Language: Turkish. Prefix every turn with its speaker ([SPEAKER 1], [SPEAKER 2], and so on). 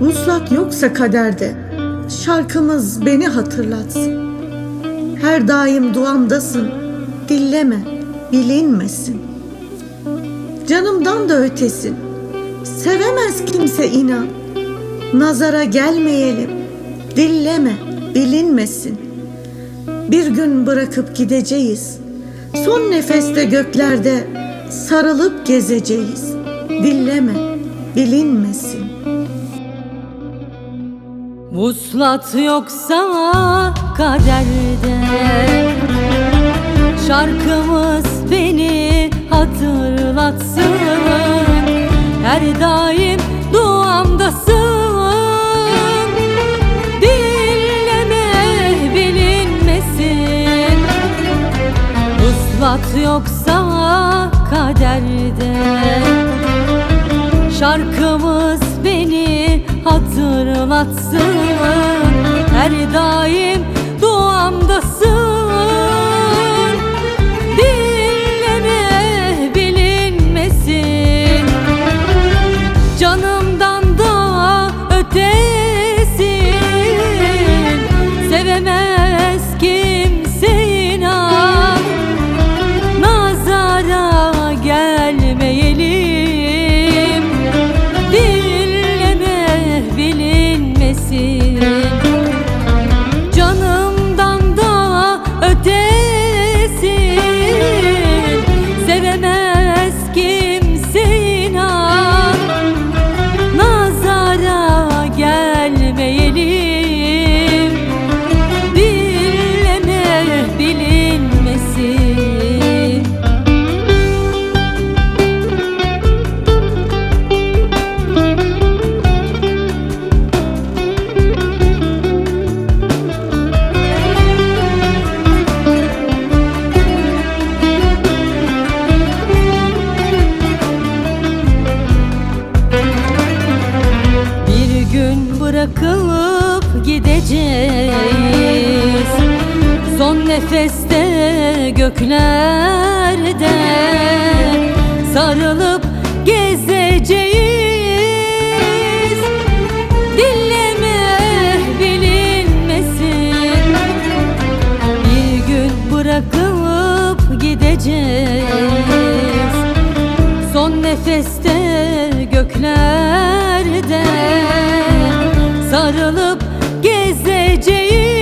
[SPEAKER 1] Vuslat yoksa kaderde şarkımız beni hatırlatsın. Her daim duamdasın, dilleme, bilinmesin. Canımdan da ötesin, sevemez kimse inan. Nazara gelmeyelim, dilleme, bilinmesin. Bir gün bırakıp gideceğiz. Son nefeste göklerde sarılıp gezeceğiz. Dilleme, bilinmesin.
[SPEAKER 2] Vuslat yoksa kaderde. Şarkımız beni hatırlatsın. Her daim duamdasın. Dilleme bilinmesin. Vuslat yoksa kaderde. Şarkımız hatırlatsın Her daim nefeste göklerde Sarılıp gezeceğiz. Dilleme bilinmesin? Bir gün bırakılıp gideceğiz. Son nefeste göklerde sarılıp gezeceğiz